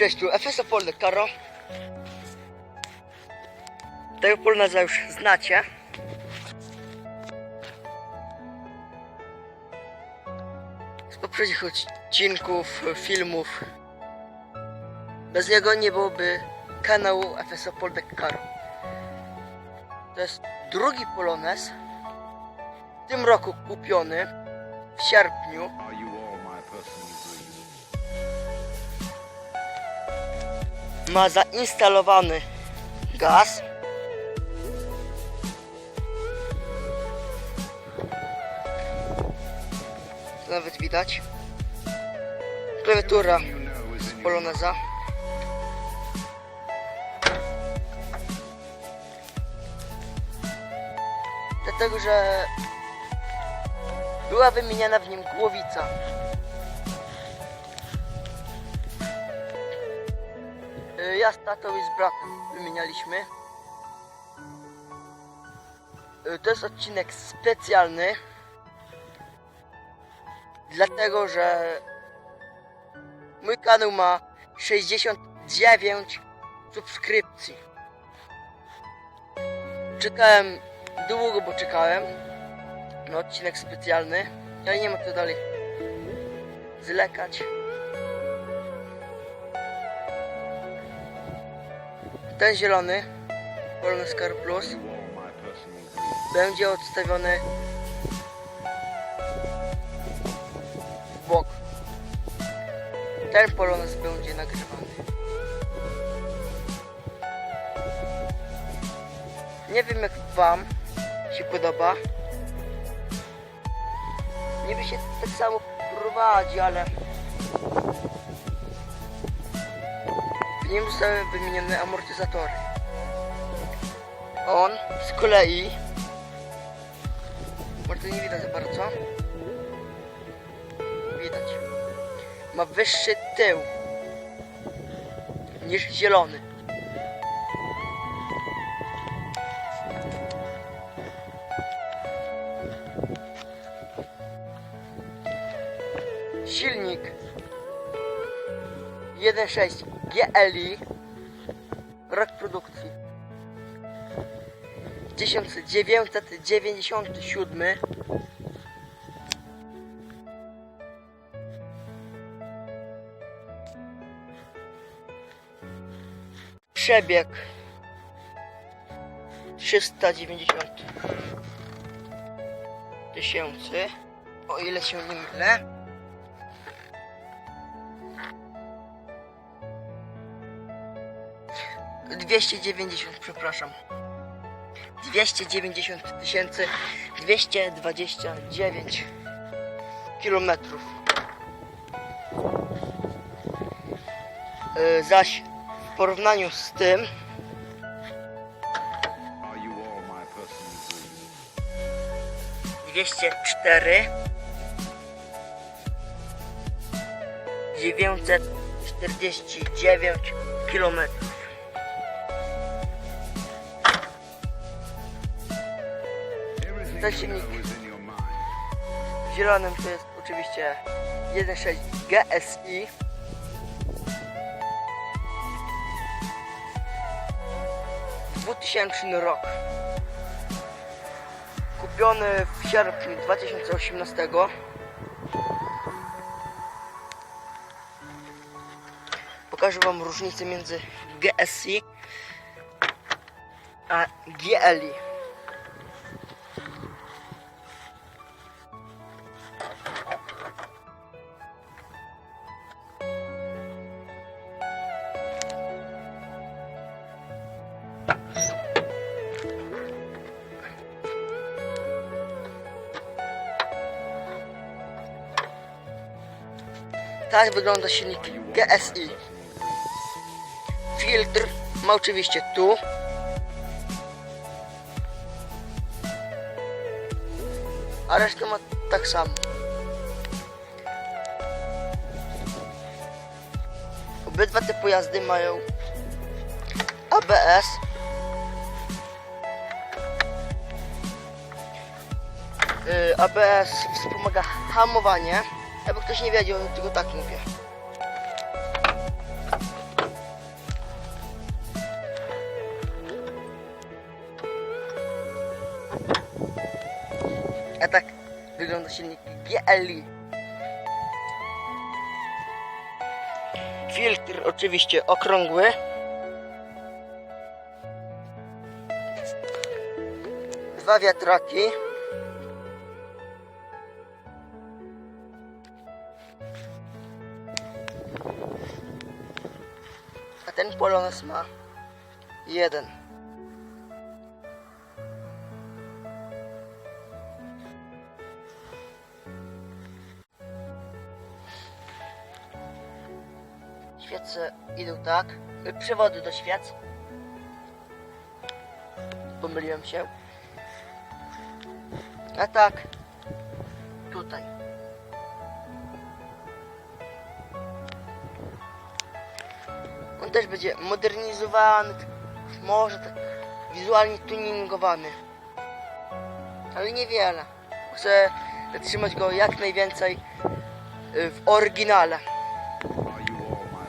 cześć, tu FSO Polny Karo. Tego poloneza już znacie. Z poprzednich odcinków, filmów. Bez niego nie byłoby kanału FSO Polnek Karo. To jest drugi polonez. W tym roku kupiony w sierpniu. Ma zainstalowany gaz. To nawet widać. Klawiatura poloneza. Dlatego, że była wymieniana w nim głowica. Ja z tatą i z bratem wymienialiśmy. Y, To jest odcinek specjalny. Dlatego, że mój kanał ma 69 subskrypcji. Czekałem długo, bo czekałem na odcinek specjalny, ale nie ma co dalej zlekać. Ten zielony, Polonez Car Plus, będzie odstawiony w bok. Ten polonez będzie nagrywany. Nie wiem jak wam się podoba. Niby się tak samo prowadzi, ale w nim zostały wymienione amortyzatory. On z kolei może nie widać za bardzo. Widać. Ma wyższy tył niż zielony. Silnik 1.6 GLI rok produkcji 1997 Przebieg 390 tysięcy, o ile się nie mylę. Dwieście dziewięćdziesiąt, przepraszam. 290 tysięcy 229 kilometrów. E, Zaś w porównaniu z tym my personal dreams? 204 949 kilometrów. Your mind. W zielonym to jest oczywiście 1.6 GSI. Dwutysięczny rok. Kupiony w sierpniu 2018. Pokażę Wam różnicę między GSI a GLI. Tak wygląda silnik GSI. Filtr ma oczywiście tu. A resztę ma tak samo. Obydwa te pojazdy mają ABS. Y, ABS wspomaga hamowanie. Ktoś nie wiedział, no tylko tak mówię. A tak wygląda silnik GLI. Filtr oczywiście okrągły. Dwa wiatraki. Ten Polones ma jeden. Świece idą tak. Przewody do świec. Pomyliłem się. A tak. Też będzie modernizowany, może tak wizualnie tuningowany. Ale niewiele. Chcę trzymać go jak najwięcej y, w oryginale.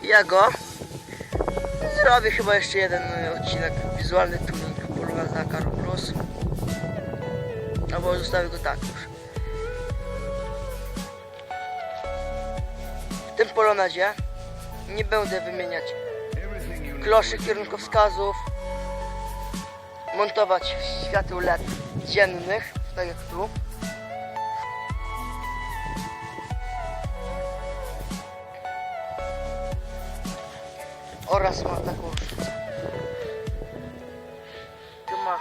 Ja go zrobię chyba jeszcze jeden y, odcinek wizualny tuning polowa za Karo Plus. Albo zostawię go tak już. W tym polonazie nie będę wymieniać kloszy kierunkowskazów, montować świateł LED dziennych, tak jak tu. Oraz ma taką. Tu ma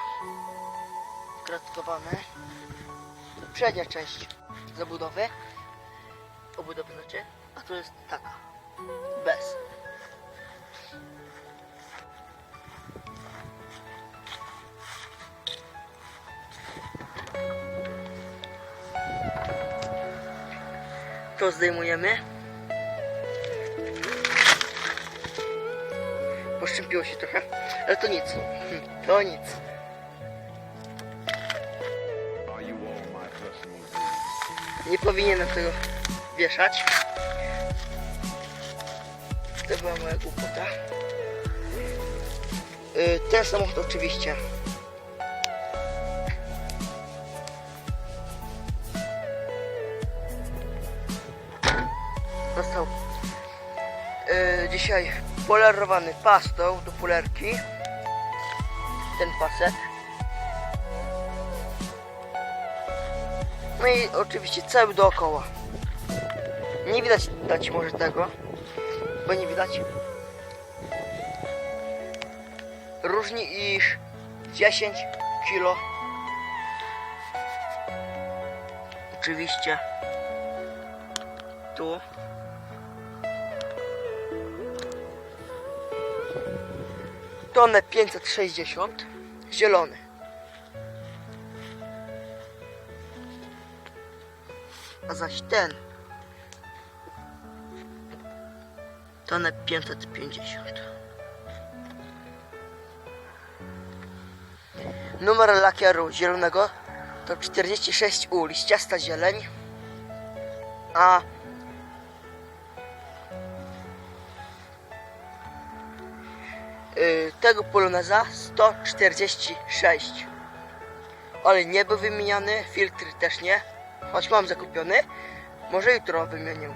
kratkowane. Przednia część zabudowy. Obudowy znaczy, a tu jest taka. Bez. To zdejmujemy. Poszczępiło się trochę, ale to nic. Hm, To nic. Nie powinienem tego wieszać. To była moja głupota. Yy, Ten samochód oczywiście. Został yy, dzisiaj polerowany pastą do polerki. Ten pasek. No i oczywiście cały dookoła. Nie widać dać może tego, bo nie widać. Różni ich 10 kilo. Oczywiście. Tu. Tonę 560. Zielony. a zaś ten tonę 550. Numer lakieru zielonego to 46U, liściasta zieleń, a tego poloneza 146. Ale nie był wymieniany, filtr też nie, choć mam zakupiony. Może jutro wymienię.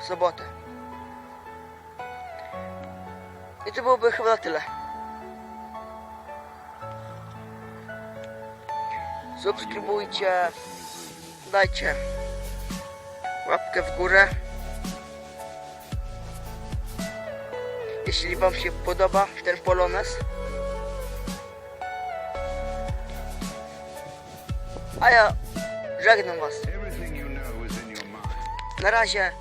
W sobotę. I to byłoby chyba tyle. Subskrybujcie, dajcie łapkę w górę. Jeśli Wam się podoba ten polones. A ja żegnam Was. Na razie.